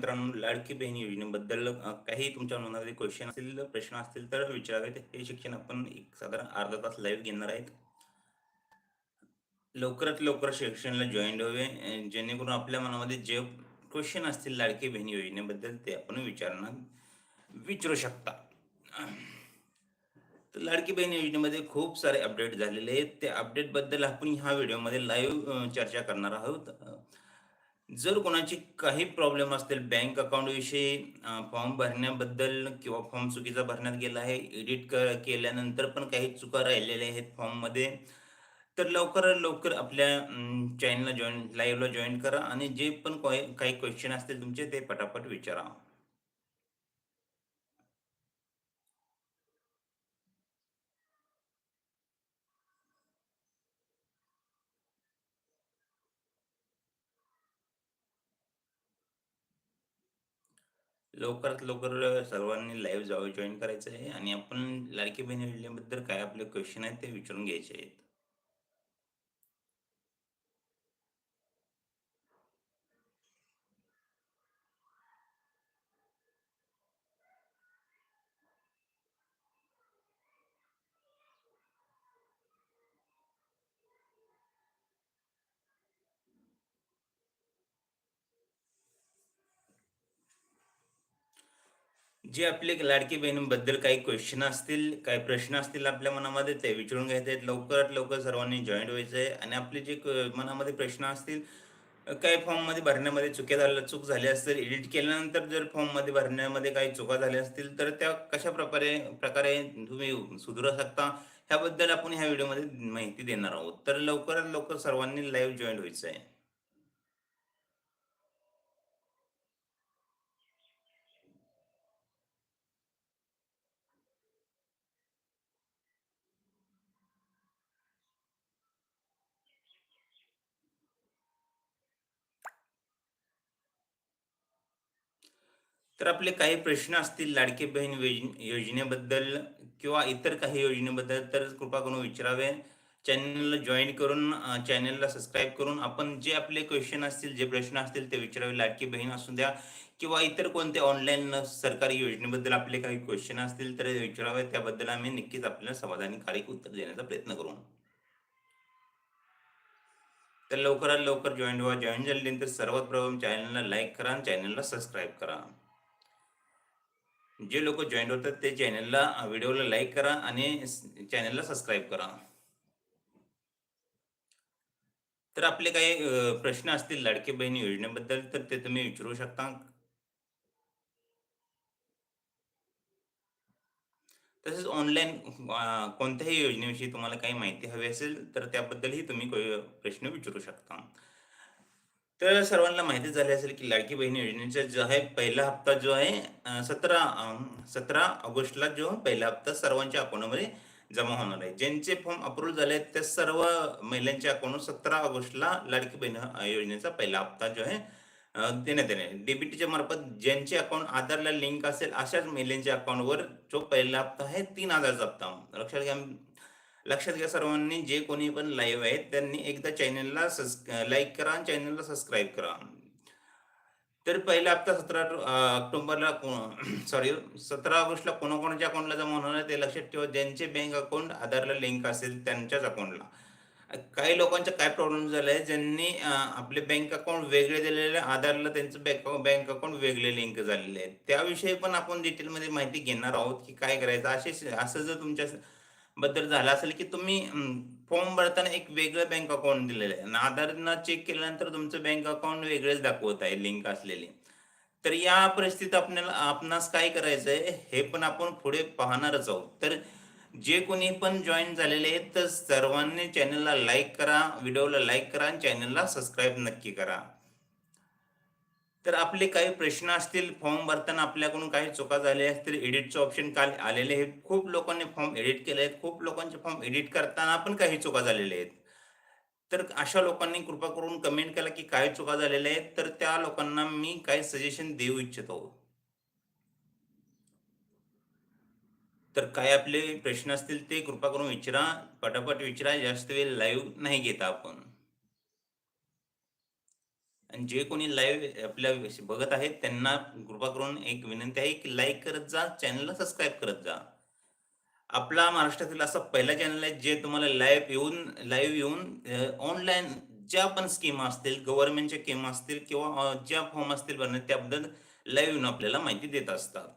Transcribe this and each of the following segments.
मित्रांनो लाडकी बहीण योजनेबद्दल काही तुमच्या मनामध्ये क्वेश्चन असतील प्रश्न असतील तर विचारावेत हे शिक्षण आपण एक साधारण अर्धा तास लाईव्ह घेणार आहेत. लवकरात लवकर शिक्षणाला जॉईन व्हावे जेणेकरून आपल्या मनामध्ये जे क्वेश्चन असतील लाडकी बहीण योजनेबद्दल ते आपण विचारणार विचारू शकता. तर लाडकी बहीण योजनेमध्ये खूप सारे अपडेट झालेले आहेत. त्या अपडेटबद्दल आपण ह्या व्हिडिओमध्ये लाईव्ह चर्चा करणार आहोत. जर कोणाची काही प्रॉब्लेम असतील बँक अकाउंट विषयी फॉर्म भरण्याबद्दल किंवा फॉर्म चुकीचा भरण्यात गेला आहे एडिट केल्यानंतर पण काही चुका राहिलेल्या आहेत फॉर्ममध्ये तर लवकरात लवकर आपल्या चॅनलला जॉईन लाईव्हला जॉईन करा आणि जे पण काही क्वेश्चन असतील तुमचे ते पटापट विचारा. लवकरात लवकर सर्वांनी लाईव्ह जॉईन करायचं आहे आणि आपण लाडकी बहीण योजनेबद्दल काय आपले क्वेश्चन आहेत ते विचारून घ्यायचे आहेत. जे आपले लाडकी बहिणीबद्दल काही क्वेश्चन असतील काही प्रश्न असतील आपल्या मनामध्ये ते विचारून घ्यायचे आहेत लवकरात लवकर सर्वांनी जॉईंट व्हायचं आहे आणि आपले जे क- मनामध्ये प्रश्न असतील काही फॉर्ममध्ये भरण्यामध्ये चुक्या झाल्या चूक झाली असतील एडिट केल्यानंतर जर फॉर्ममध्ये भरण्यामध्ये काही चुका झाल्या असतील तर त्या कशा प्रकारे प्रकारे तुम्ही सुधारू शकता ह्याबद्दल आपण ह्या व्हिडिओमध्ये माहिती देणार आहोत. तर लवकरात लवकर सर्वांनी लाईव्ह जॉईन व्हायचं आहे तर आपले काही प्रश्न असतील लाडके बहीण योजनेबद्दल किंवा इतर काही योजनेबद्दल तर कृपा करून विचारावे. चॅनलला जॉईन करून चॅनलला सबस्क्राईब करून आपण जे आपले क्वेश्चन असतील जे प्रश्न असतील ते विचारावे. लाडकी बहीण असू द्या किंवा इतर कोणते ऑनलाईन सरकारी योजनेबद्दल आपले काही क्वेश्चन असतील तर विचारावे. त्याबद्दल आम्ही नक्कीच आपल्याला समाधानकारक उत्तर देण्याचा प्रयत्न करू. तर लवकरात लवकर जॉईन व्हा. जॉईन झाल्यानंतर सर्वात प्रथम चॅनलला लाईक करा चॅनलला सबस्क्राईब करा. जे लोक जॉईन होतात ते चॅनलला व्हिडिओला लाईक करा आणि चॅनलला सबस्क्राईब करा. तर आपले काही प्रश्न असतील लाडकी बहीण योजनेबद्दल तर ते तुम्ही विचारू शकता. तसेच ऑनलाईन कोणत्याही योजनेविषयी तुम्हाला काही माहिती हवी असेल तर त्याबद्दलही तुम्ही प्रश्न विचारू शकता. तर सर्वांना माहिती झाली असेल की लाडकी बहीण योजनेचा जो आहे पहिला हप्ता जो आहे सतरा सतरा ऑगस्टला जो पहिला हप्ता सर्वांच्या अकाउंटमध्ये जमा होणार आहे. ज्यांचे फॉर्म अप्रूव्ह झाले आहेत त्या सर्व महिलांच्या अकाउंट सतरा ऑगस्टला लाडकी बहीण योजनेचा पहिला हप्ता जो आहे देण्यात येणार आहे. डीबीटीच्या मार्फत ज्यांचे अकाउंट आधारला लिंक असेल अशाच महिलांच्या अकाउंटवर जो पहिला हप्ता आहे तीन हजारचा हप्ता. लक्षात घ्या लक्षात घ्या सर्वांनी जे कोणी पण लाईव्ह आहेत त्यांनी एकदा चॅनलला लाईक करा आणि चॅनलला सबस्क्राईब करा. तर पहिला हप्ता सतरा ऑक्टोबरला सॉरी सतरा ऑगस्टला कोणाकोणाच्या अकाउंटला जमा होणार आहे ते लक्षात ठेवा. ज्यांचे बँक अकाउंट आधारला लिंक असेल त्यांच्याच अकाउंटला काही लोकांचा काय प्रॉब्लेम झाला आहे ज्यांनी आपले बँक अकाउंट वेगळे दिलेले आधारला त्यांचं बँक बँक अकाउंट वेगळे लिंक झालेले आहेत. त्याविषयी पण आपण डिटेलमध्ये माहिती घेणार आहोत की काय करायचं. असे असं जर तुमच्या बद्दल झाला असेल की तुम्ही फॉर्म भरताना एक वेगळं बँक अकाउंट दिलेलं आहे. आणि आधारनं चेक केल्यानंतर तुमचं बँक अकाउंट वेगळेच दाखवत आहे लिंक असलेली. तर या परिस्थितीत आपल्याला आपणास काय करायचं आहे हे पण आपण पुढे पाहणारच आहोत. तर जे कोणी पण जॉईन झालेले आहेत तर सर्वांनी चॅनलला लाईक करा व्हिडिओला लाईक करा आणि चॅनलला सबस्क्राईब नक्की करा. तर आपले काही प्रश्न असतील फॉर्म भरताना आपल्याकडून काही चुका झाल्या असतील एडिटचं ऑप्शन काल आलेले आहेत. खूप लोकांनी फॉर्म एडिट केले आहेत. खूप लोकांचे फॉर्म एडिट करताना पण काही चुका झालेल्या आहेत. तर अशा लोकांनी कृपा करून कमेंट केला की काय चुका झालेल्या आहेत तर त्या लोकांना मी काही सजेशन देऊ इच्छितो. तर काय आपले प्रश्न असतील ते कृपा करून विचारा. पटापट विचारा. जास्त वेळ लाईव्ह नाही घेता आपण. आणि जे कोणी लाईव्ह आपल्या बघत आहेत त्यांना कृपा करून एक विनंती आहे की लाईक करत जा चॅनलला सबस्क्राईब करत जा. आपला महाराष्ट्रातील असा पहिला चॅनल आहे जे तुम्हाला लाईव्ह येऊन लाईव्ह येऊन ऑनलाईन ज्या पण स्कीम असतील गव्हर्नमेंटच्या स्कीम असतील किंवा ज्या फॉर्म असतील भरणे त्याबद्दल लाईव्ह येऊन आपल्याला माहिती देत असतात.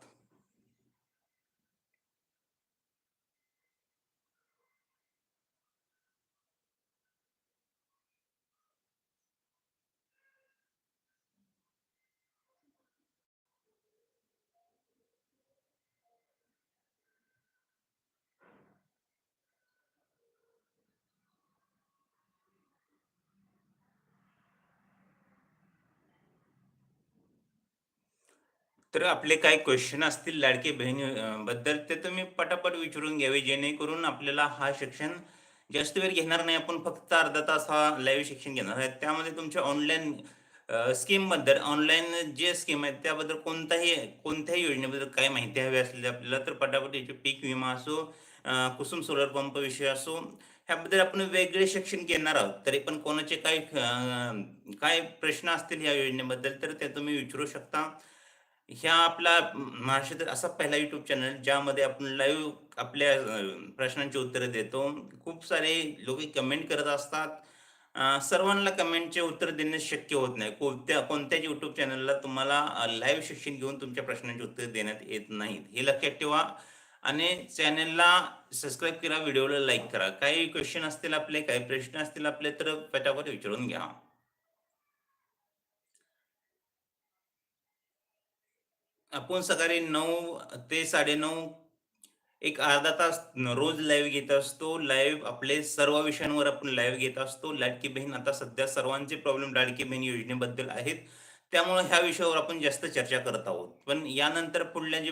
तर आपले काही क्वेश्चन असतील लाडके बहिणी बद्दल ते तुम्ही पटापट विचारून घ्यावे जेणेकरून आपल्याला हा शिक्षण जास्त वेळ घेणार नाही. आपण फक्त अर्धा तास हा लाईव्ह शिक्षण घेणार आहे. त्यामध्ये तुमच्या ऑनलाईन स्कीमबद्दल ऑनलाईन जे स्कीम आहेत त्याबद्दल कोणताही कोणत्याही योजनेबद्दल काय माहिती हवी असली आपल्याला तर पटापट याचे पीक विमा असो कुसुम सोलर पंप विषय असो ह्याबद्दल आपण वेगळे शिक्षण घेणार आहोत. तरी पण कोणाचे काय काय प्रश्न असतील या योजनेबद्दल तर ते तुम्ही विचारू शकता. ह्या आपला महाराष्ट्रातील असा पहिला युट्यूब चॅनल ज्यामध्ये आपण लाईव्ह आपल्या प्रश्नांची उत्तरं देतो. खूप सारे लोक कमेंट करत असतात. सर्वांना कमेंटचे उत्तर देणे शक्य होत नाही. कोणत्या कोणत्याच युट्यूब चॅनलला तुम्हाला लाईव्ह शिक्षण घेऊन तुमच्या प्रश्नांची उत्तर देण्यात येत नाहीत. हे लक्षात ठेवा. आणि चॅनलला सबस्क्राईब करा व्हिडिओला लाईक करा. काही क्वेश्चन असतील आपले काही प्रश्न असतील आपले तर पटापट विचारून घ्या. आपण सकाळी नऊ ते साडेनऊ एक अर्धा तास रोज लाईव्ह घेत असतो. लाईव्ह आपले सर्व विषयांवर आपण लाईव्ह घेत असतो. लाडकी बहीण आता सध्या सर्वांचे प्रॉब्लेम लाडकी बहीण योजनेबद्दल आहेत. त्यामुळे ह्या विषयावर आपण जास्त चर्चा करत आहोत. पण यानंतर पुढल्या जे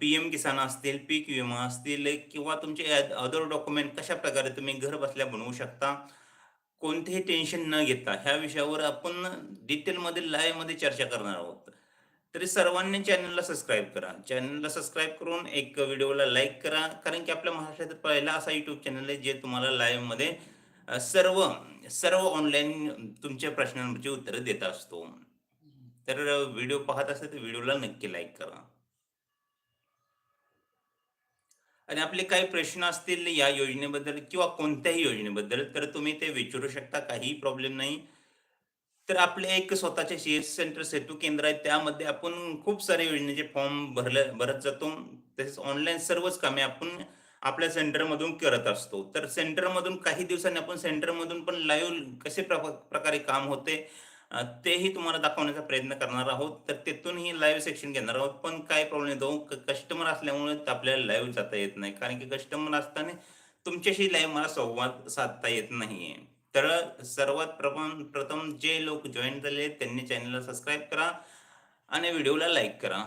पी एम किसान असतील पीक विमा असतील किंवा तुमचे अदर डॉक्युमेंट कशा प्रकारे तुम्ही घर बसल्या बनवू शकता कोणतेही टेन्शन न घेता ह्या विषयावर आपण डिटेलमध्ये लाईव्हमध्ये चर्चा करणार आहोत. तरी सर्वांनी चॅनलला सबस्क्राईब करा. चॅनलला सबस्क्राईब करून एक व्हिडिओला लाईक करा. कारण की आपल्या महाराष्ट्रात पहिला असा युट्यूब चॅनल आहे जे तुम्हाला लाईव्हमध्ये सर्व सर्व ऑनलाईन तुमच्या प्रश्नांची उत्तरं देत असतो. तर व्हिडिओ पाहत असेल तर व्हिडिओला नक्की लाईक करा. आणि आपले काही प्रश्न असतील या योजनेबद्दल किंवा कोणत्याही योजनेबद्दल तर तुम्ही ते विचारू शकता. काही प्रॉब्लेम नाही. तर आपले एक स्वतःचे सीएस सेंटर सेतू केंद्र आहे त्यामध्ये आपण खूप सारे योजनेचे फॉर्म भरले भरत जातो. तसेच ऑनलाईन सर्वच कामे आपण आपल्या सेंटरमधून करत असतो. तर सेंटरमधून काही दिवसांनी आपण सेंटरमधून पण लाईव्ह कसे प्रकारे काम होते तेही तुम्हाला दाखवण्याचा प्रयत्न करणार आहोत. तर तिथूनही लाईव्ह सेक्शन घेणार आहोत. पण काय प्रॉब्लेम येतो? कस्टमर असल्यामुळे आपल्याला लाईव्ह जाता येत नाही. कारण की कस्टमर असताना तुमच्याशी लाईव्ह मला संवाद साधता येत नाहीये. तर सर्वात प्रथम प्रथम जे लोक जॉईन झाले त्यांनी चॅनलला सबस्क्राईब करा आणि व्हिडिओला लाईक करा.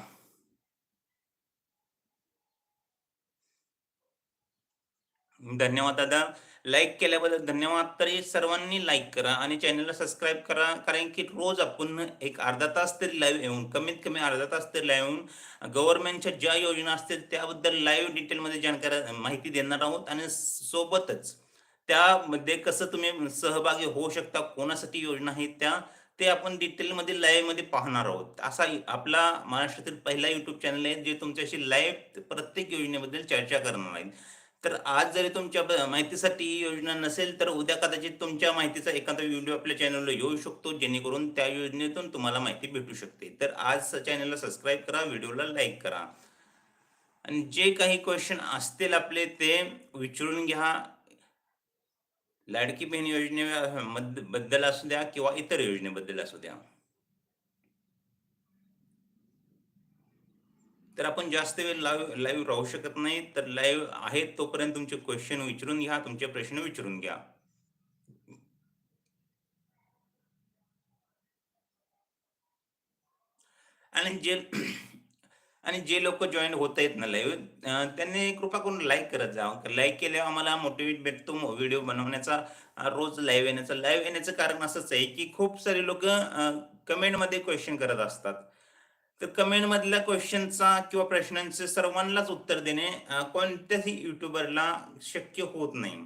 धन्यवाद दादा. लाईक केल्याबद्दल धन्यवाद. तरी सर्वांनी लाईक करा आणि चॅनलला सबस्क्राईब करा. कारण की रोज आपण एक अर्धा तास तरी लाईव्ह येऊन कमीत कमी अर्धा तास तरी लाईव्ह येऊन गव्हर्नमेंटच्या ज्या योजना असतील त्याबद्दल लाईव्ह डिटेलमध्ये जाणकार माहिती देणार आहोत आणि सोबतच त्यामध्ये कसं तुम्ही सहभागी होऊ शकता कोणासाठी योजना आहेत त्या ते आपण डिटेलमध्ये लाईव्हमध्ये पाहणार आहोत. असा आपला महाराष्ट्रातील पहिला युट्यूब चॅनल आहे जे तुमच्याशी लाईव्ह प्रत्येक योजनेबद्दल चर्चा करणार आहे तर आज जरी तुमच्या माहितीसाठी ही योजना नसेल तर उद्या कदाचित तुमच्या माहितीचा एखादा व्हिडिओ आपल्या चॅनलला येऊ शकतो जेणेकरून त्या योजनेतून तुम्हाला माहिती भेटू शकते. तर आज चॅनलला सबस्क्राईब करा व्हिडिओला लाईक करा. आणि जे काही क्वेश्चन असतील आपले ते विचारून घ्या. लाडकी बहीण योजने बद्दल असू द्या किंवा इतर योजनेबद्दल असू द्या. तर आपण जास्त वेळ लाईव्ह लाईव्ह राहू शकत नाही तर लाईव्ह आहेत तोपर्यंत तुमचे क्वेश्चन विचारून घ्या तुमचे प्रश्न विचारून घ्या. आणि जे आणि जे लोक जॉईन होत आहेत ना लाईव्ह त्यांनी कृपा करून लाईक करत जा. लाईक केल्यावर आम्हाला मोटिवेट भेटतो व्हिडिओ बनवण्याचा रोज लाईव्ह येण्याचा. लाईव्ह येण्याचं कारण असंच आहे की खूप सारे लोक कमेंटमध्ये क्वेश्चन करत असतात. तर कमेंटमधल्या क्वेश्चनचा किंवा प्रश्नांचे सर्वांनाच उत्तर देणे कोणत्याही युट्यूबरला शक्य होत नाही.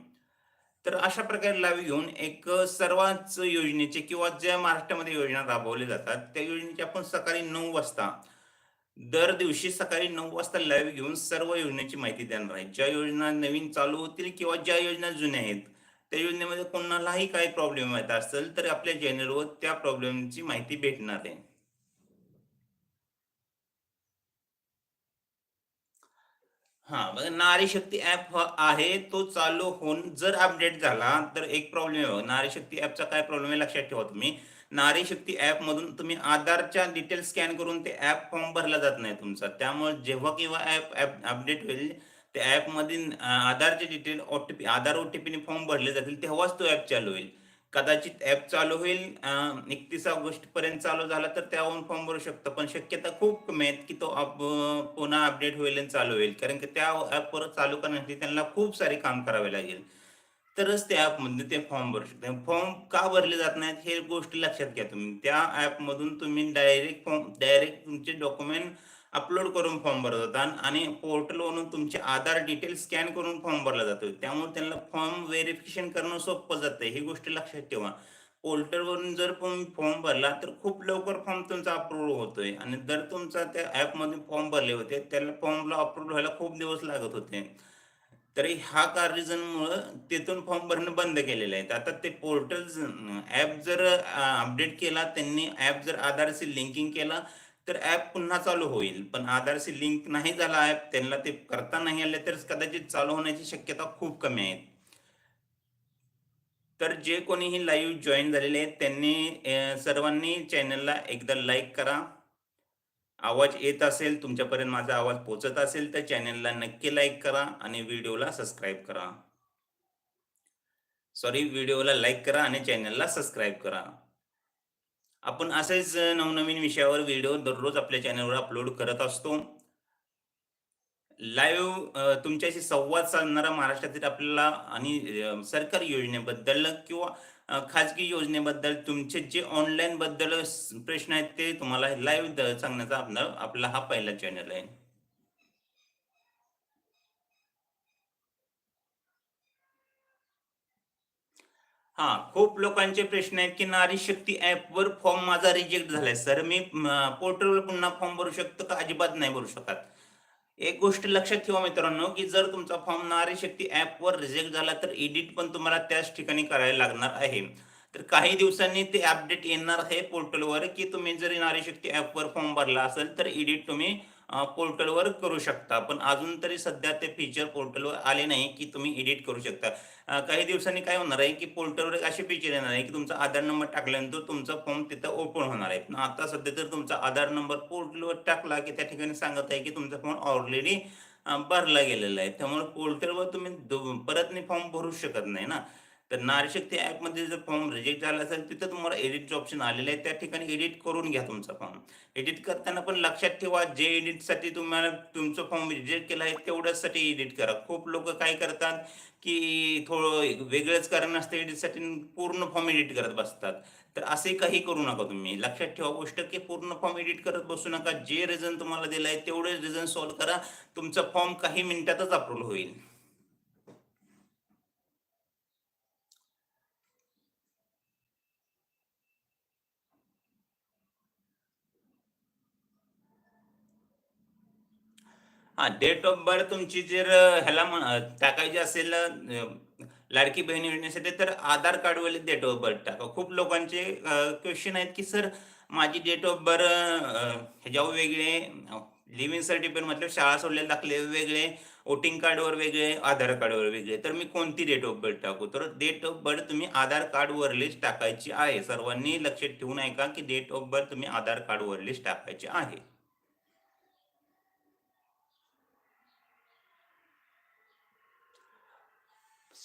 तर अशा प्रकारे लाईव्ह घेऊन एक सर्वच योजनेचे किंवा ज्या महाराष्ट्रामध्ये योजना राबवल्या जातात त्या योजनेची आपण सकाळी नऊ वाजता दर दिवशी सकाळी नऊ वाजता लाईव्ह घेऊन सर्व योजनेची माहिती देणार आहे ज्या योजना नवीन चालू होतील किंवा ज्या योजना जुन्या आहेत त्या योजनेमध्ये कोणालाही काही प्रॉब्लेम येत असेल तर आपल्या चॅनलवर त्या प्रॉब्लेमची माहिती भेटणार आहे. हा बघा नारी शक्ती ऍप आहे तो चालू होऊन जर अपडेट झाला तर एक प्रॉब्लेम आहे नारी शक्ती ऍपचा काय प्रॉब्लेम आहे लक्षात ठेवा तुम्ही. नारी शक्ती ऍप मधून तुम्ही आधारच्या डिटेल स्कॅन करून ते ऍप फॉर्म भरला जात नाही तुमचा. त्यामुळे जेव्हा किंवा ऍप अपडेट होईल त्या ऍप मधील आधारचे डिटेल ओटीपी आधार ओटीपीने फॉर्म भरले जातील तेव्हाच तो ऍप चालू होईल. कदाचित ऍप चालू होईल एकतीस ऑगस्ट पर्यंत चालू झाला तर त्यावरून फॉर्म भरू शकतो. पण शक्यता खूप कमी आहेत की तो अप- पुन्हा अपडेट होईल आणि चालू होईल. कारण की त्या ऍपवर चालू करण्यासाठी त्यांना खूप सारे काम करावे लागेल. तरच त्या ॲपमध्ये ते फॉर्म भरू शकता. फॉर्म का भरले जात नाहीत हे गोष्टी लक्षात घ्या तुम्ही. त्या ॲपमधून तुम्ही डायरेक्ट फॉर्म डायरेक्ट तुमचे डॉक्युमेंट अपलोड करून फॉर्म भरत होता. आणि पोर्टलवरून तुमचे आधार डिटेल स्कॅन करून फॉर्म भरला जातो. त्यामुळे त्यांना फॉर्म व्हेरिफिकेशन करणं सोपं जातं. ही गोष्ट लक्षात ठेवा. पोर्टलवरून जर तुम्ही फॉर्म भरला तर खूप लवकर फॉर्म तुमचा अप्रूव्ह होतोय. आणि जर तुमचा त्या ॲपमध्ये फॉर्म भरले होते त्याला फॉर्मला अप्रूव्ह व्हायला खूप दिवस लागत होते. तरी ह्या कार रिझनमुळं तिथून फॉर्म भरणं बंद केलेलं आहे. आता ते पोर्टल ऍप जर अपडेट केला त्यांनी ऍप जर आधारशी लिंकिंग केला तर ऍप पुन्हा चालू होईल. पण आधारशी लिंक नाही झाला ॲप त्यांना ते करता नाही आले तर कदाचित चालू होण्याची शक्यता खूप कमी आहे. तर जे कोणीही लाईव्ह जॉईन झालेले आहेत त्यांनी सर्वांनी चॅनलला एकदा लाईक करा. आवाज येत असेल तुमच्यापर्यंत माझा आवाज पोचत असेल तर चॅनलला नक्की लाईक करा आणि व्हिडिओला सबस्क्राईब करा. सॉरी व्हिडिओला लाईक करा आणि चॅनलला सबस्क्राईब करा. आपण असेच नवनवीन विषयावर व्हिडिओ दररोज आपल्या चॅनलवर अपलोड करत असतो. लाईव्ह तुमच्याशी संवाद साधणारा महाराष्ट्रातील आपल्याला आणि सरकारी योजनेबद्दल किंवा खाजगी योजनेबद्दल तुमचे जे ऑनलाईन बद्दल प्रश्न आहेत ते तुम्हाला लाईव्ह सांगण्याचा आपला आपला हा पहिला चॅनल आहे. हा खूप लोकांचे प्रश्न आहेत की नारी शक्ती ऍप वर फॉर्म माझा रिजेक्ट झालाय. सर मी पोर्टलवर पुन्हा फॉर्म भरू शकतो का? अजिबात नाही भरू शकत. एक गोष्ट लक्षात ठेवा मित्रांनो की जर तुमचा फॉर्म नारी शक्ती ॲपवर रिजेक्ट झाला तर एडिट पण तुम्हाला त्याच ठिकाणी करायला लागणार आहे. तर काही दिवसांनी ते अपडेट येणार आहे पोर्टलवर की तुम्ही जरी नारी शक्ती ॲपवर फॉर्म भरला असेल तर एडिट तुम्ही पोर्टलवर करू शकता. पण अजून तरी सध्या ते फीचर पोर्टलवर आले नाही की तुम्ही एडिट करू शकता. काही दिवसांनी काय होणार आहे की पोर्टलवर असे फीचर येणार आहे की तुमचा आधार नंबर टाकल्यानंतर तुमचा फॉर्म तिथं ओपन होणार आहे. पण आता सध्या तर तुमचा आधार नंबर पोर्टलवर टाकला की त्या ठिकाणी सांगत आहे की तुमचा फॉर्म ऑलरेडी भरला गेलेला आहे. त्यामुळे पोर्टलवर तुम्ही दो- परत फॉर्म भरू शकत नाही ना. तर नारीशक्ती ॲपमध्ये जर फॉर्म रिजेक्ट झाला असेल तिथं तुम्हाला एडिटचं ऑप्शन आलेलं आहे त्या ठिकाणी एडिट करून घ्या तुमचा फॉर्म एडिट करताना पण लक्षात ठेवा जे एडिटसाठी तुम्हाला तुमचं फॉर्म रिजेक्ट केला आहे तेवढ्याचसाठी एडिट करा. खूप लोक काय करतात की थोडं वेगळंच कारण असतं एडिटसाठी पूर्ण फॉर्म एडिट करत बसतात. तर असे काही करू नका तुम्ही. लक्षात ठेवा गोष्ट की पूर्ण फॉर्म एडिट करत बसू नका. जे रिझन तुम्हाला दिलं आहे तेवढे रिझन सॉल्व्ह करा. तुमचा फॉर्म काही मिनिटातच अप्रूव्ह होईल. हा डेट ऑफ बर्थ तुमची जर ह्याला टाकायची असेल लाडकी बहीण योजनेसाठी तर आधार कार्डवाले डेट ऑफ बर्थ टाका. खूप लोकांचे क्वेश्चन आहेत की सर माझी डेट ऑफ बर्थ ह्याच्यावर वेगळे लिव्हिंग सर्टिफिकेट मतलब शाळा सोडलेले दाखले वेगळे वोटिंग कार्डवर वेगळे आधार कार्डवर वेगळे. तर मी कोणती डेट ऑफ बर्थ टाकू? तर डेट ऑफ बर्थ तुम्ही आधार कार्डवरलीच टाकायची आहे. सर्वांनी लक्षात ठेवून ऐका की डेट ऑफ बर्थ तुम्ही आधार कार्डवरलीच टाकायची आहे.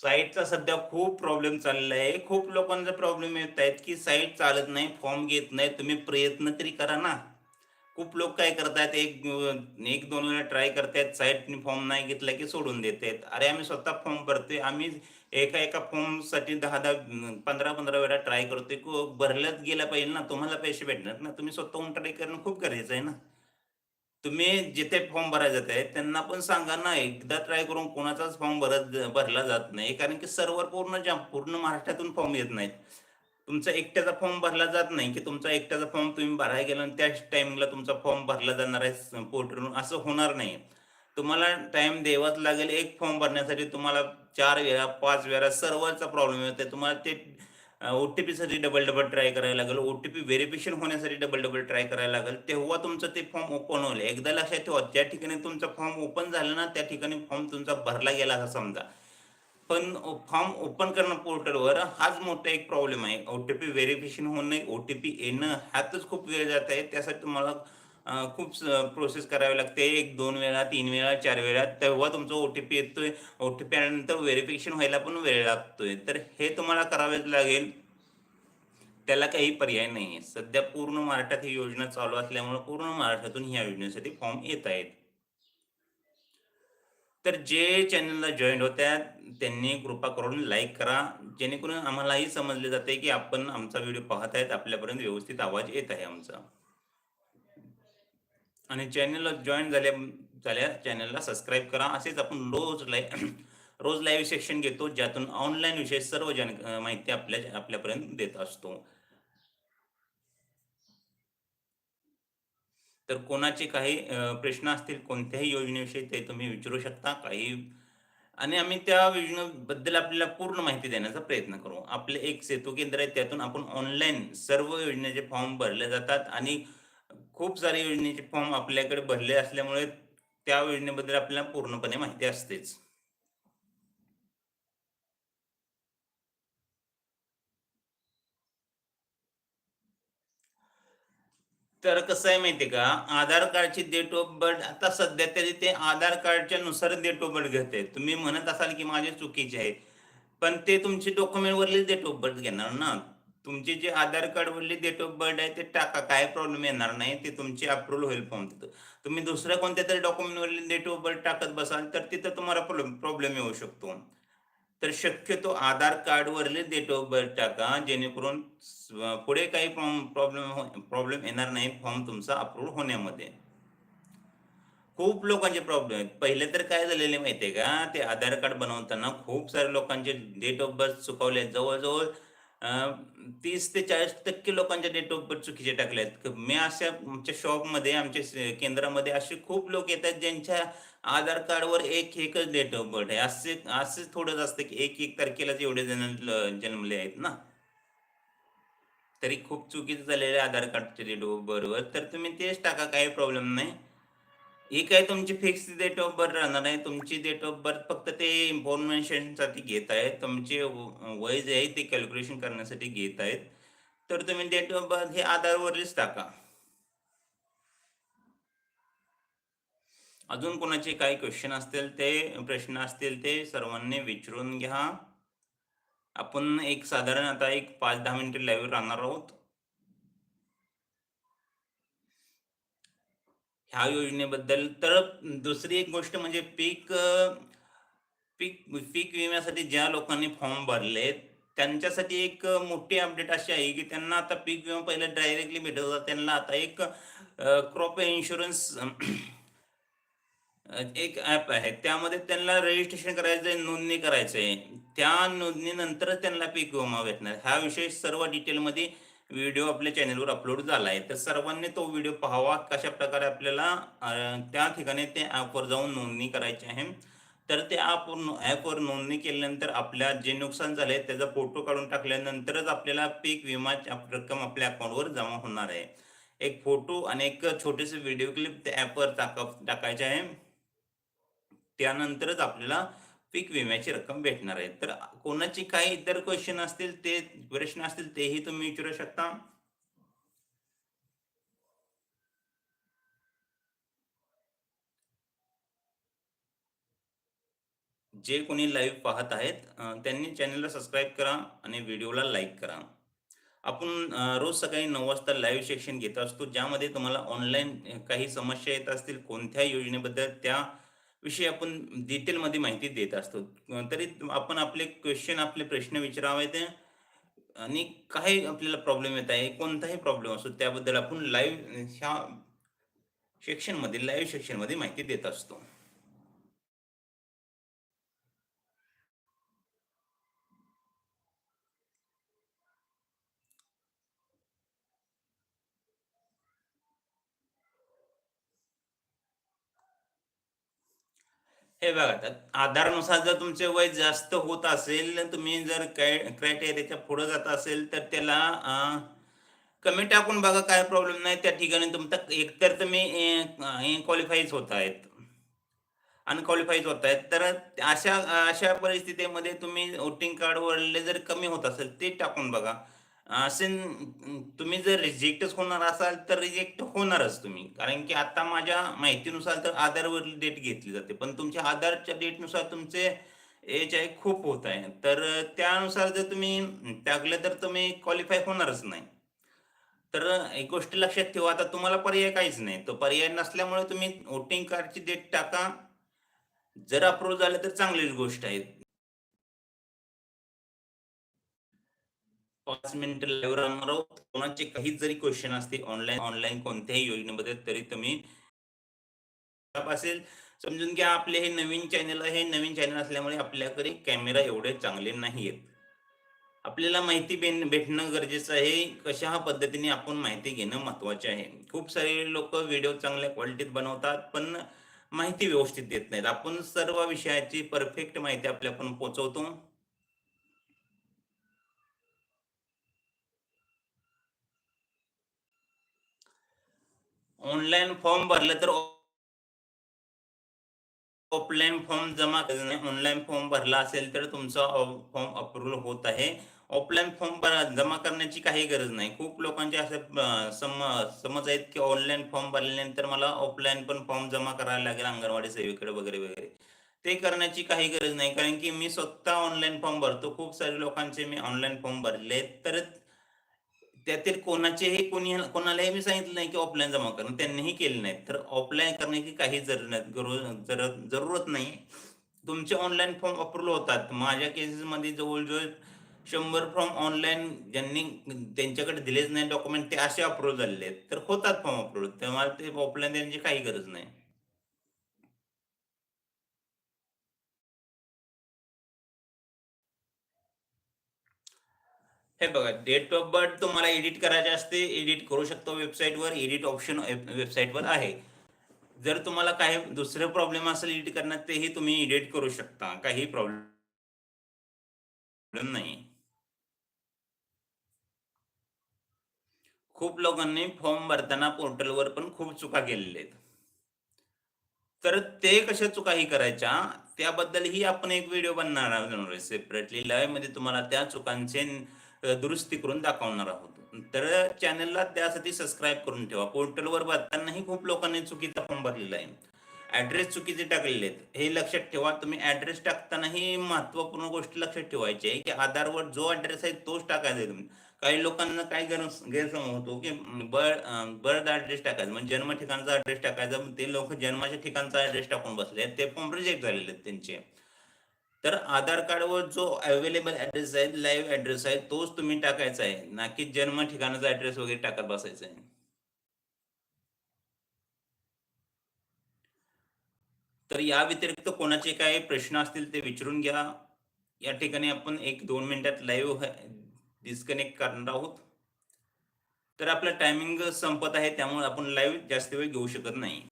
साईटचा सध्या खूप प्रॉब्लेम चाललेला आहे खूप लोकांचा प्रॉब्लेम येत आहेत की साईट चालत नाही फॉर्म घेत नाही. तुम्ही प्रयत्न तरी करा ना. खूप लोक काय करतायत एक एक दोन वेळा ट्राय करतायत साईटने फॉर्म नाही घेतला की सोडून देतात अरे आम्ही स्वतः फॉर्म भरतोय आम्ही एका एका फॉर्मसाठी दहा दहा पंधरा पंधरा वेळा ट्राय करतोय. भरल्याच गेला पाहिजे ना. तुम्हाला पैसे भेटणार ना. तुम्ही स्वतःहून ट्राय करणं खूप गरजेचं आहे ना. तुम्ही जिथे फॉर्म भरायला जात आहे त्यांना पण सांगा ना, एकदा ट्राय करून कोणाचाच फॉर्म भरत भरला जात नाही. कारण की सर्व्हर पूर्ण जाम पूर्ण महाराष्ट्रातून फॉर्म येत नाहीत. तुमचा एकट्याचा फॉर्म भरला जात नाही, की तुमचा एकट्याचा फॉर्म तुम्ही भरायला गेला आणि त्याच टाइमला तुमचा फॉर्म भरला जाणार आहे पोर्टलवरून असं होणार नाही. तुम्हाला टाईम द्यावाच लागेल. एक फॉर्म भरण्यासाठी तुम्हाला चार वेळा, पाच वेळा सर्व्हरचा प्रॉब्लेम येतो तुम्हाला ते ओ-टी-पीसाठी डबल-डबल ट्राय करायला लागेल. ओ-टी-पी व्हेरिफिकेशन होण्यासाठी डबल-डबल ट्राय करायला लागेल. तेव्हा तुमचं ते फॉर्म ओपन होईल. एकदा लक्षात ठेवा, ज्या ठिकाणी तुमचा फॉर्म ओपन झाला ना, त्या ठिकाणी फॉर्म तुमचा भरला गेला असं समजा. पण फॉर्म ओपन करणं पोर्टलवर हाच मोठा एक प्रॉब्लेम आहे. ओ-टी-पी व्हेरिफिकेशन होणं, ओ-टी-पी येणं ह्यातच खूप वेळ जात आहे. त्यासाठी तुम्हाला खूप प्रोसेस करावी लागते. 1, 2 वेळा, तीन वेळा, चार वेळा तेव्हा तुमचा ओ-टी-पी येतोय. ओ-टी-पी आल्यानंतर व्हेरिफिकेशन व्हायला पण वेळ लागतोय. तर हे तुम्हाला करावेच लागेल. त्याला काही पर्याय नाहीये. सध्या पूर्ण महाराष्ट्रात ही योजना चालू असल्यामुळे पूर्ण महाराष्ट्रातून ह्या योजनेसाठी फॉर्म येत आहेत. तर जे चॅनलला जॉईन होत्या त्यांनी कृपा करून लाईक करा. जेणेकरून आम्हालाही समजले जाते, की आपण आमचा व्हिडिओ पाहत आहेत. आपल्यापर्यंत व्यवस्थित आवाज येत आहे आमचा. आणि चॅनलला जॉईन झाल्या झाल्या चॅनलला सबस्क्राईब करा. असेच आपण रोज लाईव्ह रोज लाईव्ह सेक्शन घेतो, ज्यातून ऑनलाईन विषय सर्व जन माहिती आपल्या आपल्यापर्यंत देत असतो. तर कोणाचे काही प्रश्न असतील कोणत्याही योजनेविषयी ते तुम्ही विचारू शकता. काही आणि आम्ही त्या योजनेबद्दल आपल्याला पूर्ण माहिती देण्याचा प्रयत्न करू. आपले एक सेतू केंद्र आहे, त्यातून आपण ऑनलाईन सर्व योजनेचे फॉर्म भरले जातात आणि खूप सारे योजनेचे फॉर्म आपल्याकडे भरले असल्यामुळे त्या योजनेबद्दल आपल्याला पूर्णपणे माहिती असतेच. तर कसं आहे माहिती का, आधार कार्डची डेट ऑफ बर्थ आता सध्या तरी ते आधार कार्डच्या नुसार डेट ऑफ बर्थ घेते तुम्ही म्हणत असाल की माझे चुकीचे आहे. पण ते तुमची डॉक्युमेंटवरली डेट ऑफ बर्थ घेणार ना. तुमचे जे आधार कार्डवरली डेट ऑफ बर्थ आहे ते टाका. काय प्रॉब्लेम येणार नाही. ते तुमची अप्रूव्हल होईल फॉर्म तिथं. तुम्ही दुसऱ्या कोणत्या तरी डॉक्युमेंटवरली डेट ऑफ बर्थ टाकत बसाल, तर तिथं तुम्हाला प्रॉब्लेम प्रॉब्लेम येऊ शकतो. तर शक्यतो आधार कार्डवरले डेट ऑफ बर्थ टाका. जेणेकरून पुढे काही प्रॉब्लेम प्रॉब्लेम हो, येणार नाही फॉर्म तुमचा अप्रूव्ह होण्यामध्ये. खूप लोकांचे प्रॉब्लेम आहेत. पहिले तर काय झालेले माहिती आहे का, ते आधार कार्ड बनवताना खूप साऱ्या लोकांचे डेट ऑफ बर्थ चुकवले. जवळजवळ तीस ते चाळीस टक्के लोकांच्या डेट ऑफ बर्थ चुकीचे टाकले आहेत. मी अशा आमच्या शॉपमध्ये, आमच्या केंद्रामध्ये असे खूप लोक येतात, ज्यांच्या आधार कार्डवर एक एकच डेट ऑफ बर्थ आहे. असे असंच थोडंच असतं, की 1-1 तारखेलाच एवढे जण जन्मले आहेत ना. तरी खूप चुकीचं झालेलं आहे आधार कार्डच्या डेट ऑफ बर्थवर. तर तुम्ही तेच टाका, काही प्रॉब्लेम नाही. ही काय तुमची फिक्स डेट ऑफ बर्थ राहणार नाही. तुमची डेट ऑफ बर्थ फक्त ते इन्फॉर्मेशनसाठी घेत आहेत. तुमचे वय जे आहे ते कॅल्क्युलेशन करण्यासाठी घेत आहेत. तर तुम्ही डेट ऑफ बर्थ हे आधारवरच टाका. अजून कोणाचे काही क्वेश्चन असतील ते प्रश्न असतील ते सर्वांनी विचारून घ्या. आपण एक साधारण आता एक 5-10 मिनिटे लाईव्ह राहणार आहोत. ह्या योजनेबद्दल. तर दुसरी एक गोष्ट म्हणजे पीक पीक पीक विम्यासाठी ज्या लोकांनी फॉर्म भरले त्यांच्यासाठी एक मोठी अपडेट अशी आहे, की त्यांना आता पीक विमा पहिले डायरेक्टली भेटत होता. त्यांना आता एक क्रॉप इन्शुरन्स एक ॲप आहे. त्यामध्ये त्यांना रजिस्ट्रेशन करायचं आहे, नोंदणी करायचं आहे. त्या नोंदणीनंतरच त्यांना पीक विमा भेटणार. हा विषय सर्व डिटेलमध्ये व्हिडिओ आपल्या चॅनलवर अपलोड झाला आहे. तर सर्वांनी तो व्हिडिओ पाहावा. कशाप्रकारे आपल्याला त्या ठिकाणी ते ॲपवर जाऊन नोंदणी करायची आहे. तर ते ॲपवर ॲपवर नोंदणी केल्यानंतर आपल्या जे नुकसान झाले त्याचा फोटो काढून टाकल्यानंतरच आपल्याला पीक विमाची रक्कम आपल्या अकाउंटवर जमा होणार आहे. एक फोटो आणि एक छोटेसे व्हिडिओ क्लिप त्या ॲपवर टाका टाकायचे आहे. त्यानंतरच आपल्याला पीक विम्याची रक्कम भेटणार आहे. तर कोणाची काही इतर क्वेश्चन असतील, ते प्रश्न असतील तेही तुम्ही विचारू शकता. जे कोणी लाईव्ह पाहत आहेत त्यांनी चॅनलला सबस्क्राईब करा आणि व्हिडिओला लाईक करा. आपण रोज सकाळी नऊ वाजता लाईव्ह सेक्शन घेत असतो, ज्यामध्ये तुम्हाला ऑनलाईन काही समस्या येत असतील कोणत्या योजनेबद्दल, त्या विषयी आपण डिटेलमध्ये माहिती देत असतो. तरी आपण आपले क्वेश्चन आपले प्रश्न विचारावेत आणि काही आपल्याला प्रॉब्लेम येत आहे, कोणताही प्रॉब्लेम असो, त्याबद्दल आपण लाईव्ह ह्या सेक्शनमध्ये लाईव्ह सेक्शनमध्ये माहिती देत असतो हे बघा आधारनुसार जर तुमचे वय जास्त होत असेल तुम्ही जर क्रायटेरियाच्या पुढे जात असेल तर त्याला कमी टाकून बघा काय प्रॉब्लेम नाही. त्या ठिकाणी तुमचा एकतर तुम्ही क्वालिफाईज होत आहेत. अनक्वालिफाईज होत आहेत. तर अशा अशा परिस्थितीमध्ये तुम्ही वोटिंग कार्डवरले जर कमी होत असेल ते टाकून बघा. तुम्ही जर रिजेक्टच होणार असाल तर रिजेक्ट होणारच तुम्ही. कारण की आता माझ्या माहितीनुसार तर आधारवर डेट घेतली जाते. पण तुमच्या आधारच्या डेटनुसार तुमचे एज आहे खूप होत आहे. तर त्यानुसार जर तुम्ही टाकलं तर तुम्ही क्वालिफाय होणारच नाही. तर एक गोष्ट लक्षात ठेवा आता तुम्हाला पर्याय काहीच नाही. तो पर्याय नसल्यामुळे तुम्ही वोटिंग कार्डची डेट टाका. जर अप्रूव्ह झालं तर चांगलीच गोष्ट आहे. पाच मिनिटं लाईव्ह राहणार आहोत. कोणाचे काही जरी क्वेश्चन असतील ऑनलाईन ऑनलाईन कोणत्याही योजनेमध्ये तरी तुम्ही असेल. समजून घ्या आपले हे नवीन चॅनल आहे. नवीन चॅनल असल्यामुळे आपल्याकडे कॅमेरा एवढे चांगले नाही आहेत आपल्याला माहिती भेटणं गरजेचं आहे. कशा पद्धतीने आपण माहिती घेणं महत्त्वाचे आहे. खूप सारे लोक व्हिडिओ चांगल्या क्वालिटीत बनवतात पण माहिती व्यवस्थित देत नाहीत. आपण सर्व विषयाची परफेक्ट माहिती आपल्या आपण पोहोचवतो ऑनलाईन फॉर्म भरलं तर ऑफलाईन फॉर्म जमा ऑनलाईन फॉर्म भरला असेल तर तुमचा फॉर्म अप्रूव्हल होत आहे. ऑफलाईन फॉर्म जमा करण्याची काही गरज नाही. खूप लोकांचे असे सम समज आहेत की ऑनलाईन फॉर्म भरल्यानंतर मला ऑफलाईन पण फॉर्म जमा करायला लागेल अंगणवाडी सेवेकडे वगैरे वगैरे. ते करण्याची काही गरज नाही. कारण की मी स्वतः ऑनलाईन फॉर्म भरतो. खूप सारे लोकांचे मी ऑनलाईन फॉर्म भरले तर त्यातील कोणाचेही कोणी कोणालाही मी सांगितलं नाही की ऑफलाईन जमा करणं. त्यांनीही केले नाही. तर ऑफलाईन करण्याची काही जरूर नाही जर- जरूरत नाही तुमचे ऑनलाईन फॉर्म अप्रूव्ह होतात. माझ्या केसेसमध्ये जवळजवळ शंभर फॉर्म ऑनलाईन ज्यांनी त्यांच्याकडे दिलेच नाही डॉक्युमेंट ते असे अप्रूव्ह झालेले आहेत. तर होतात फॉर्म अप्रूव्ह तेव्हा ते ऑफलाईन देण्याची काही गरज नाही. हे बघा डेट ऑफ बर्थ तुम्हाला एडिट करायचे असते एडिट करू शकतो वेबसाईटवर एडिट ऑप्शन वेबसाईटवर आहे. जर तुम्हाला काही दुसरे प्रॉब्लेम असेल एडिट करण्यात तेही तुम्ही एडिट करू शकता काही प्रॉब्लेम नाही. खूप लोकांनी फॉर्म भरताना पोर्टलवर पण खूप चुका केलेल्या आहेत. तर ते कशा चुकाही करायच्या त्याबद्दलही आपण एक व्हिडिओ बनणार आहोत सेपरेटली लाईव्हमध्ये तुम्हाला त्या चुकांचे दुरुस्ती करून दाखवणार आहोत. तर चॅनलला त्यासाठी सबस्क्राईब करून ठेवा. पोर्टलवर भरतानाही खूप लोकांनी चुकीचा फॉर्म भरलेला आहे. ऍड्रेस चुकीचे टाकलेले आहेत. हे लक्षात ठेवा. तुम्ही ॲड्रेस टाकतानाही महत्त्वपूर्ण गोष्ट लक्षात ठेवायची आहे की आधारवर जो ॲड्रेस आहे तोच टाकायचा आहे. तुम्ही काही लोकांना काय गैर गैरसमज होतो की बर्थ बर्थ ॲड्रेस टाकायचा. म्हणजे जन्म ठिकाणचा ॲड्रेस टाकायचा. ते लोक जन्माच्या ठिकाणचा ॲड्रेस टाकून बसले ते फॉर्म रिजेक्ट झालेले आहेत त्यांचे. तर आधार कार्डवर जो अवेलेबल ऍड्रेस आहे लाईव्ह ऍड्रेस आहे तोच तुम्ही टाकायचा आहे. ना की जन्म ठिकाणाचा ऍड्रेस वगैरे टाकत बसायचा आहे. तर या व्यतिरिक्त कोणाचे काही प्रश्न असतील ते विचारून घ्या. या ठिकाणी आपण एक दोन मिनिटात लाईव्ह हो- डिस्कनेक्ट करणार आहोत. तर आपलं टायमिंग संपत आहे त्यामुळे आपण लाईव्ह जास्त वेळ घेऊ शकत नाही.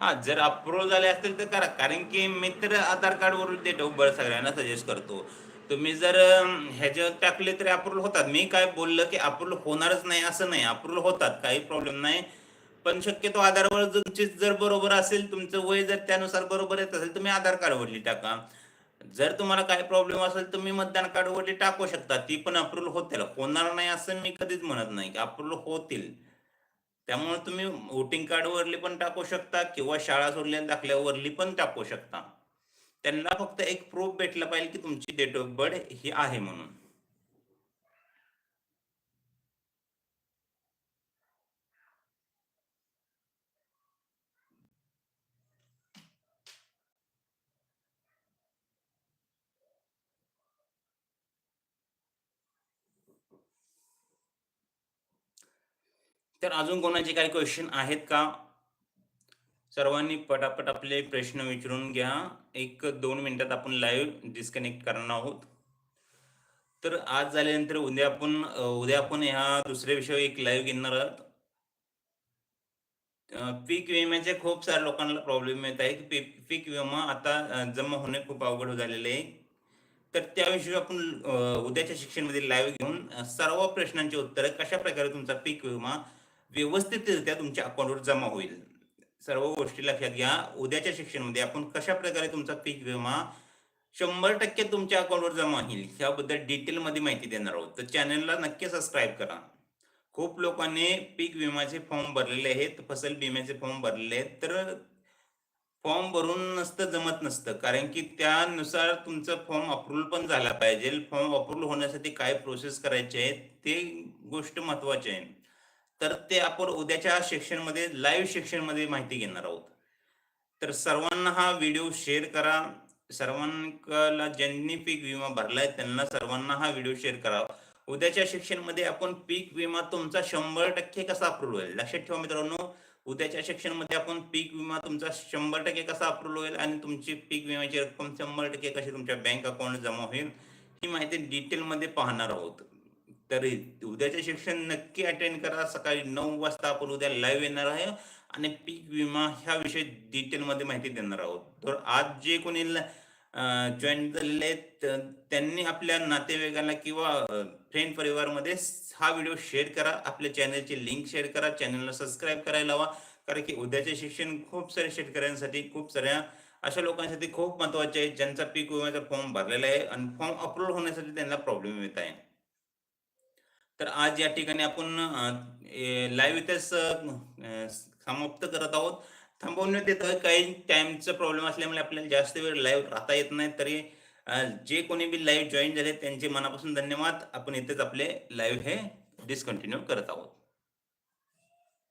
हा जर अप्रूव्ह झाले असतील तर करा. कारण की मी तर आधार कार्ड वरून डेट सगळ्यांना सजेस्ट करतो. तुम्ही जर ह्याच्यावर टाकले तरी अप्रूव्हल होतात. मी काय बोललं की अप्रूव्हल होणारच नाही असं नाही. अप्रूव्हल होतात काही प्रॉब्लेम नाही. पण शक्यतो आधारवर तुमची जर बरोबर असेल तुमचं वय जर त्यानुसार बरोबर येत असेल तुम्ही आधार कार्डवरली टाका. जर तुम्हाला काही प्रॉब्लेम असेल तुम्ही मतदान कार्डवरली टाकू शकता. ती पण अप्रूव्हल होतील. होणार नाही असं मी कधीच म्हणत नाही की अप्रूव्हल होतील. त्यामुळे तुम्ही वोटिंग कार्डवरली पण टाकू शकता किंवा शाळा सोडलेल्या दाखल्यावरली पण टाकू शकता. त्यांना फक्त एक प्रूफ भेटला पाहिजे की तुमची डेट ऑफ बर्थ ही आहे म्हणून. तर अजून कोणाचे काही क्वेश्चन आहेत का? सर्वांनी पटापट आपले प्रश्न विचारून घ्या. एक दोन मिनिटात आपण लाईव्ह डिस्कनेक्ट करणार आहोत. तर आज झाल्यानंतर उद्या आपण उद्या आपण ह्या दुसऱ्या विषयावर एक लाईव्ह घेणार आहोत. पीक विम्याचे खूप साऱ्या लोकांना प्रॉब्लेम येत आहे की पीक विमा आता जमा होणे खूप अवघड झालेले आहे. तर त्याविषयी आपण उद्याच्या शिक्षणमध्ये लाईव्ह घेऊन सर्व प्रश्नांची उत्तरं कशा प्रकारे तुमचा पीक विमा व्यवस्थितरित्या तुमच्या अकाउंटवर जमा होईल. सर्व गोष्टी लक्षात घ्या. उद्याच्या शिक्षणामध्ये आपण कशा प्रकारे तुमचा पीक विमा शंभर टक्के तुमच्या अकाउंटवर जमा होईल ह्याबद्दल डिटेलमध्ये माहिती देणार आहोत. तर चॅनलला नक्की सबस्क्राईब करा. खूप लोकांनी पीक विम्याचे फॉर्म भरलेले आहेत फसल विम्याचे फॉर्म भरलेले आहेत. तर फॉर्म भरून नसतं जमत नसतं. कारण की त्यानुसार तुमचं फॉर्म अप्रूव्हल पण झाला पाहिजे. फॉर्म अप्रूव्हल होण्यासाठी काय प्रोसेस करायचे आहेत ते गोष्ट महत्वाची आहे. तर ते आपण उद्याच्या सेक्शनमध्ये लाईव्ह सेक्शनमध्ये माहिती घेणार आहोत. तर सर्वांना हा व्हिडिओ शेअर करा. सर्वांना ज्यांनी पीक विमा भरलाय त्यांना सर्वांना हा व्हिडिओ शेअर करा. उद्याच्या सेक्शनमध्ये आपण पीक विमा तुमचा शंभर टक्के कसा अप्रूव्ह होईल? लक्षात ठेवा मित्रांनो उद्याच्या सेक्शनमध्ये आपण पीक विमा तुमचा शंभर टक्के कसा अप्रूव्ह होईल आणि तुमची पीक विम्याची रक्कम शंभर टक्के कशी तुमच्या बँक अकाउंट जमा होईल ही माहिती डिटेलमध्ये पाहणार आहोत. तर उद्याचे शिक्षण नक्की अटेंड करा. सकाळी नऊ वाजता आपण उद्या लाईव्ह येणार आहे. आणि पीक विमा ह्या विषयी डिटेलमध्ये माहिती देणार आहोत. तर आज जे कोणी जॉईन झालेले आहेत त्यांनी आपल्या नातेवाईकांना किंवा फ्रेंड परिवारमध्ये हा व्हिडिओ शेअर करा. आपल्या चॅनलची लिंक शेअर करा. चॅनलला सबस्क्राईब करायला हवा कारण की उद्याचे शिक्षण खूप साऱ्या शेतकऱ्यांसाठी खूप साऱ्या अशा लोकांसाठी खूप महत्त्वाचे आहे ज्यांचा पीक विम्याचा फॉर्म भरलेला आहे. आणि फॉर्म अपलोड होण्यासाठी त्यांना प्रॉब्लेम येत आहे. तर आज या ठिकाणी आपण लाईव्ह इथेच समाप्त करत आहोत. थांबवण्यात येतं काही टाइमचा प्रॉब्लेम असल्यामुळे आपल्याला जास्त वेळ लाईव्ह राहता येत नाही. तरी जे कोणी बी लाईव्ह जॉईन झाले त्यांचे मनापासून धन्यवाद. आपण इथेच आपले लाईव्ह हे डिस्कंटिन्यू करत आहोत.